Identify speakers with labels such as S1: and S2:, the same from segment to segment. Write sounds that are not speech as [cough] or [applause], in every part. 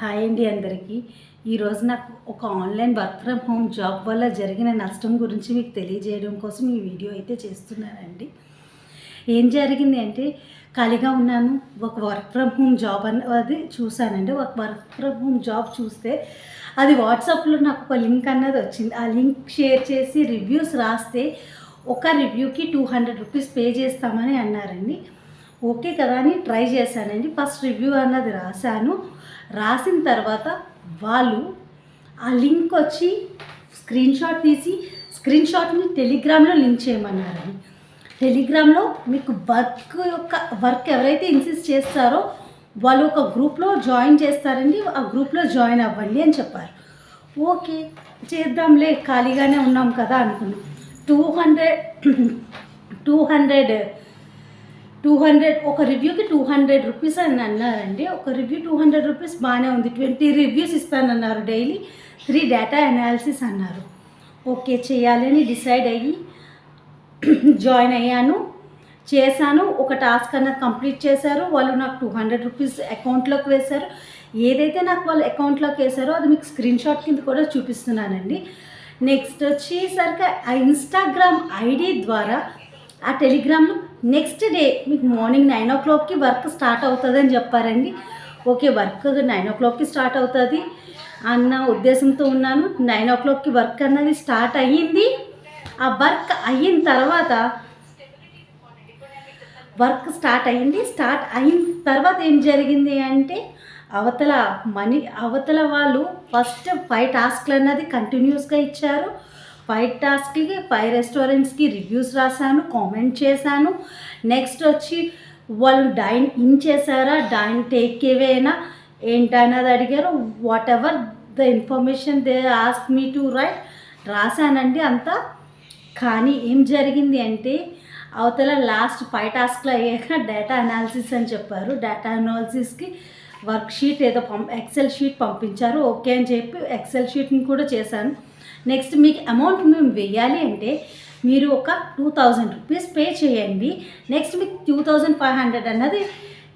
S1: Hi అండి అందరికీ. ఈరోజు నాకు ఒక online work from home job వల్ల జరిగిన నష్టం గురించి మీకు తెలియజేయడం కోసం ఈ వీడియో అయితే చేస్తున్నానండి. ఏం జరిగింది అంటే ఖాళీగా ఉన్నాను ఒక వర్క్ ఫ్రమ్ హోమ్ జాబ్ అన్నది చూశానండి. ఒక వర్క్ ఫ్రమ్ హోమ్ జాబ్ చూస్తే అది వాట్సాప్లో నాకు ఒక లింక్ అన్నది వచ్చింది. ఆ లింక్ షేర్ చేసి రివ్యూస్ రాస్తే ఒక రివ్యూకి టూ హండ్రెడ్ రూపీస్ పే చేస్తామని అన్నారండి. ఓకే కదా అని ట్రై చేశానండి. ఫస్ట్ రివ్యూ అన్నది రాశాను. రాసిన తర్వాత వాళ్ళు ఆ లింక్ వచ్చి స్క్రీన్ షాట్ తీసి స్క్రీన్ షాట్ని టెలిగ్రామ్లో లింక్ చేయమన్నారండి. టెలిగ్రామ్లో మీకు వర్క్ యొక్క వర్క్ ఎవరైతే ఇన్సిస్ట్ చేస్తారో వాళ్ళు ఒక గ్రూప్లో జాయిన్ చేస్తారండి. ఆ గ్రూప్లో జాయిన్ అవ్వండి అని చెప్పారు. ఓకే చేద్దాంలే ఖాళీగానే ఉన్నాం కదా అనుకున్నాం. Two hundred two hundred two hundred ఒక రివ్యూకి టూ హండ్రెడ్ రూపీస్ అని అన్నారండి. ఒక రివ్యూ టూ హండ్రెడ్ రూపీస్ బాగానే ఉంది. ట్వంటీ రివ్యూస్ ఇస్తానన్నారు డైలీ త్రీ డేటా అనాలిసిస్ అన్నారు. ఓకే చేయాలని డిసైడ్ అయ్యి [clears throat] జాయిన్ అయ్యాను. చేశాను. ఒక టాస్క్ అన్నది కంప్లీట్ చేశారు. వాళ్ళు నాకు టూ హండ్రెడ్ రూపీస్ అకౌంట్లోకి వేశారు. ఏదైతే నాకు వాళ్ళు అకౌంట్లోకి వేశారో అది మీకు స్క్రీన్ షాట్ కింద కూడా చూపిస్తున్నానండి. నెక్స్ట్ వచ్చేసరికి ఆ ఇన్స్టాగ్రామ్ ఐడి ద్వారా ఆ టెలిగ్రామ్లో నెక్స్ట్ డే మీకు మార్నింగ్ నైన్ ఓ క్లాక్కి వర్క్ స్టార్ట్ అవుతుందని చెప్పారండి. ఓకే వర్క్ నైన్ ఓ క్లాక్కి స్టార్ట్ అవుతుంది. అన్న ఉద్దేశంతో ఉన్నాను. నైన్ ఓ క్లాక్కి వర్క్ అన్నది స్టార్ట్ అయ్యింది. ఆ వర్క్ అయిన తర్వాత వర్క్ స్టార్ట్ అయ్యింది. స్టార్ట్ అయిన తర్వాత ఏం జరిగింది అంటే అవతల మనీ అవతల వాళ్ళు ఫస్ట్ ఫైవ్ టాస్క్లు అన్నది కంటిన్యూస్గా ఇచ్చారు. ఫైవ్ టాస్క్కి ఫైవ్ రెస్టారెంట్స్కి రివ్యూస్ రాశాను కామెంట్ చేశాను. నెక్స్ట్ వచ్చి వాళ్ళు డైన్ ఇన్ చేశారా డైన్ టేక్ ఏవేనా ఏంటన్నది అడిగారు. Whatever the information they ask me to write రాశానండి అంతా. కానీ ఏం జరిగింది అంటే అవతల లాస్ట్ ఫైవ్ టాస్క్లు అయ్యాక [laughs] డేటా అనాలిసిస్ అని చెప్పారు. డేటా అనాలిసిస్కి వర్క్ షీట్ ఏదో పం ఎక్సెల్ షీట్ పంపించారు ఓకే అని చెప్పి ఎక్సెల్ షీట్ని కూడా చేశాను. నెక్స్ట్ మీకు అమౌంట్ మేము వెయ్యాలి అంటే మీరు ఒక టూ థౌజండ్ రూపీస్ పే చేయండి. నెక్స్ట్ మీకు టూ థౌజండ్ ఫైవ్ హండ్రెడ్ అన్నది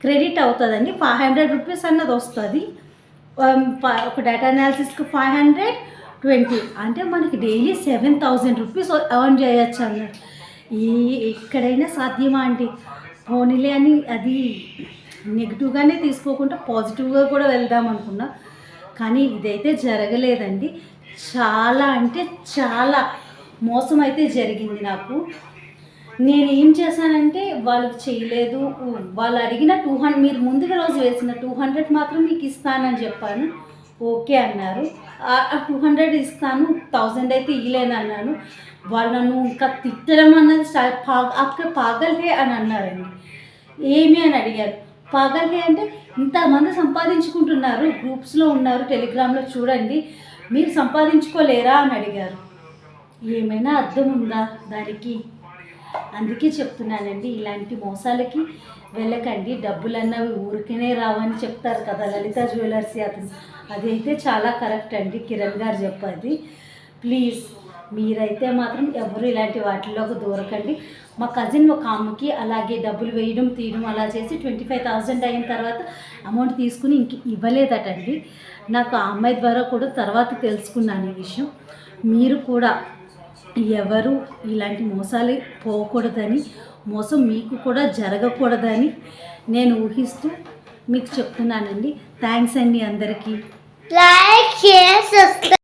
S1: క్రెడిట్ అవుతుందండి. ఫైవ్ హండ్రెడ్ రూపీస్ అన్నది వస్తుంది. Um, ఒక డేటా అనాలిసిస్కి ఫైవ్ హండ్రెడ్ ట్వంటీ అంటే మనకి daily seven thousand rupees earn చేయొచ్చు అన్నట్టు ఈ ఎక్కడైనా సాధ్యమా అండి? పోనీలే అని అది నెగిటివ్గానే తీసుకోకుండా పాజిటివ్గా కూడా వెళ్దాం అనుకున్నా. కానీ ఇదైతే జరగలేదండి. చాలా అంటే చాలా మోసం అయితే జరిగింది నాకు. నేను ఏం చేశానంటే వాళ్ళకి చేయలేదు. వాళ్ళు అడిగిన టూ హండ్రెడ్ మీరు ముందుగా రోజు వేసిన టూ హండ్రెడ్ మాత్రం మీకు ఇస్తానని చెప్పాను. ఓకే అన్నారు. ఆ టూ హండ్రెడ్ ఇస్తాను థౌజండ్ అయితే ఇవ్వలేను అన్నాను. వాళ్ళు నన్ను ఇంకా తిట్టడం అన్నది స్టార్ట్ పాగ అక్కడ పాగలే అని అన్నారండి. ఏమి అని అడిగారు? పాగల్హే అంటే ఇంతమంది సంపాదించుకుంటున్నారు. గ్రూప్స్లో ఉన్నారు టెలిగ్రామ్లో చూడండి. మీరు సంపాదించుకోలేరా అని అడిగారు. ఏమైనా అర్థం ఉందా దానికి? అందుకే చెప్తున్నానండి ఇలాంటి మోసాలకి వెళ్ళకండి. డబ్బులు అన్నవి ఊరికనే రావని చెప్తారు కదా లలిత జ్యువెలర్స్ అతను. అదైతే చాలా కరెక్ట్ అండి కిరణ్ గారు చెప్పేది. ప్లీజ్ మీరైతే మాత్రం ఎవరు ఇలాంటి వాటిల్లోకి దూరకండి. మా కజిన్ ఒక ఆమెకి అలాగే డబ్బులు వేయడం తీయడం అలా చేసి ట్వంటీ ఫైవ్ థౌజండ్ అయిన తర్వాత అమౌంట్ తీసుకుని ఇంక ఇవ్వలేదటండి. నాకు ఆ అమ్మాయి ద్వారా కూడా తర్వాత తెలుసుకున్నాను ఈ విషయం. మీరు కూడా ఎవరు ఇలాంటి మోసాలు పోకూడదని మోసం మీకు కూడా జరగకూడదని నేను ఊహిస్తూ మీకు చెప్తున్నానండి. థ్యాంక్స్ అండి అందరికీ.
S2: Like.